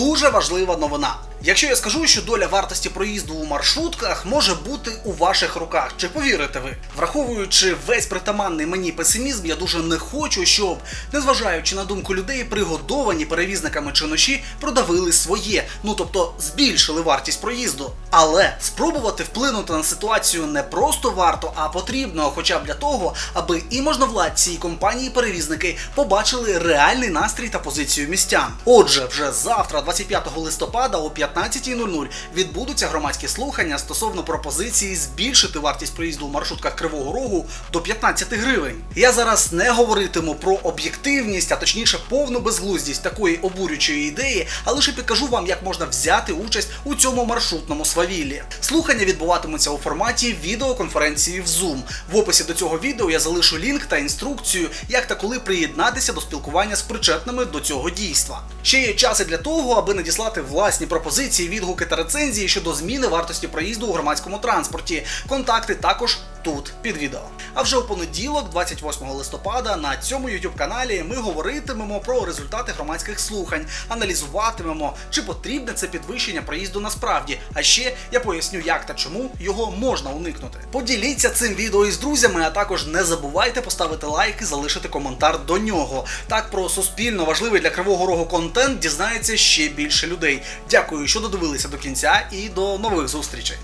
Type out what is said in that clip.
дуже важлива новина. Якщо я скажу, що доля вартості проїзду у маршрутках може бути у ваших руках, чи повірите ви? Враховуючи весь притаманний мені песимізм, я дуже не хочу, щоб, незважаючи на думку людей, пригодовані перевізниками чи ночі продавили своє, ну тобто збільшили вартість проїзду. Але спробувати вплинути на ситуацію не просто варто, а потрібно, хоча б для того, аби і можновладці, і компанії-перевізники побачили реальний настрій та позицію містян. Отже, вже завтра, 25 листопада, о 15.00 відбудуться громадські слухання стосовно пропозиції збільшити вартість проїзду у маршрутках Кривого Рогу до 15 гривень. Я зараз не говоритиму про об'єктивність, а точніше повну безглуздість такої обурюючої ідеї, а лише підкажу вам, як можна взяти участь у цьому маршрутному свавіллі. Слухання відбуватимуться у форматі відеоконференції в Zoom. В описі до цього відео я залишу лінк та інструкцію, як та коли приєднатися до спілкування з причетними до цього дійства. Ще є час і для того, аби надіслати власні пропозиції, відгуки та рецензії щодо зміни вартості проїзду у громадському транспорті. Контакти також тут під відео. А вже у понеділок, 28 листопада, на цьому youtube каналі ми говоритимемо про результати громадських слухань, аналізуватимемо, чи потрібне це підвищення проїзду насправді. А ще я поясню, як та чому його можна уникнути. Поділіться цим відео із друзями, а також не забувайте поставити лайк і залишити коментар до нього. Так про суспільно важливий для кривого рогу контент дізнається ще більше людей. Дякую, що додивилися до кінця, і до нових зустрічей.